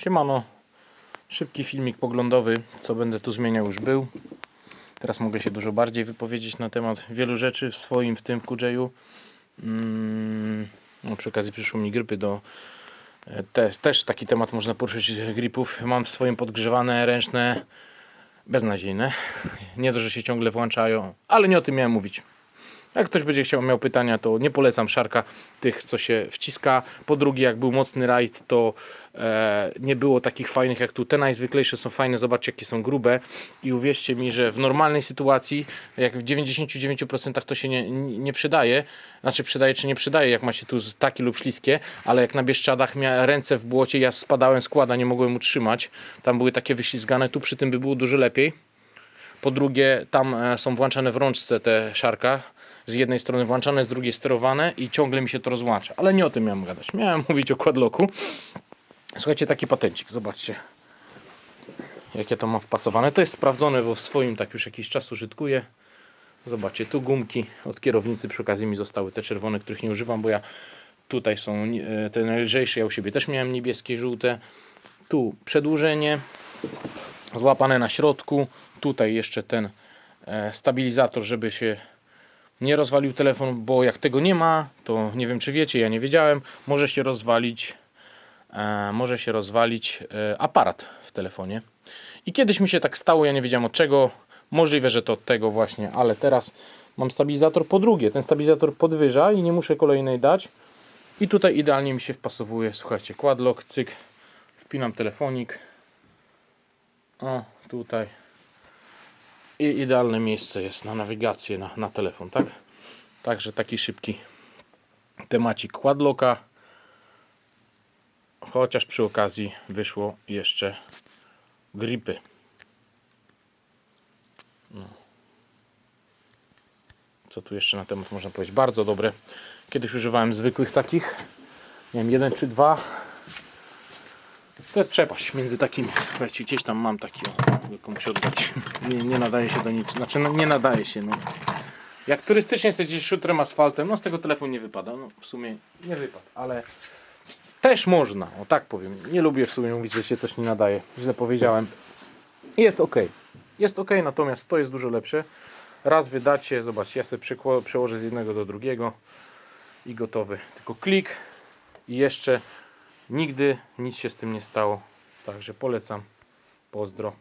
Siemano. Szybki filmik poglądowy, co będę tu zmieniał już był. Teraz mogę się dużo bardziej wypowiedzieć na temat wielu rzeczy w swoim, w tym w Kudżeju. Mm, no, przy okazji przyszło mi grypy do... e, Te, też taki temat można poruszyć gripów. Mam w swoim podgrzewane ręczne beznadziejne. Nie to, że się ciągle włączają, ale nie o tym miałem mówić. Jak ktoś będzie chciał, miał pytania, to nie polecam szarka tych, co się wciska. Po drugie, jak był mocny rajd, to e, nie było takich fajnych jak tu. Te najzwyklejsze są fajne, zobaczcie jakie są grube. I uwierzcie mi, że w normalnej sytuacji, jak w 99% to się nie, nie przydaje. Znaczy przydaje czy nie przydaje, jak ma się tu takie lub śliskie, ale jak na Bieszczadach miałem ręce w błocie, ja spadałem składa, nie mogłem utrzymać. Tam były takie wyślizgane, tu przy tym by było dużo lepiej. Po drugie, tam e, są włączane w rączce te szarka. Z jednej strony włączane, z drugiej sterowane i ciągle mi się to rozłącza. Ale nie o tym miałem gadać. Miałem mówić o quadlocku. Słuchajcie, taki patencik, zobaczcie. Jak ja to mam wpasowane. To jest sprawdzone, bo w swoim tak już jakiś czas użytkuję. Zobaczcie, tu gumki od kierownicy przy okazji mi zostały te czerwone, których nie używam, bo ja tutaj są e, te najlżejsze, ja u siebie też miałem niebieskie, żółte. Tu przedłużenie, złapane na środku. Tutaj jeszcze ten e, stabilizator, żeby się nie rozwalił telefon, bo jak tego nie ma, to nie wiem czy wiecie, ja nie wiedziałem, może się rozwalić e, może się rozwalić e, aparat w telefonie. I kiedyś mi się tak stało, ja nie wiedziałem od czego. Możliwe, że to od tego właśnie, ale teraz mam stabilizator. Po drugie, ten stabilizator podwyża i nie muszę kolejnej dać. I tutaj idealnie mi się wpasowuje, słuchajcie, quadlock, cyk, wpinam telefonik. O, tutaj. I idealne miejsce jest na nawigację, na, na telefon, tak? Także taki szybki temacik quadlocka. Chociaż przy okazji wyszło jeszcze gripy. No. Co tu jeszcze na temat można powiedzieć? Bardzo dobre. Kiedyś używałem zwykłych takich. Nie wiem, jeden czy dwa. To jest przepaść między takimi. Słuchajcie, gdzieś tam mam taki, tylko muszę oddać. Nie, nie nadaje się do niczego. Znaczy, no, nie nadaje się. No. Jak turystycznie jesteście szutrem asfaltem, no z tego telefon nie wypada. No w sumie nie wypadł, ale też można, o tak powiem. Nie lubię w sumie mówić, że się coś nie nadaje. Źle powiedziałem. Jest ok. Jest ok, natomiast to jest dużo lepsze. Raz wydacie, zobaczcie, ja sobie przełożę z jednego do drugiego i gotowy. Tylko klik i jeszcze nigdy nic się z tym nie stało. Także polecam. Pozdro.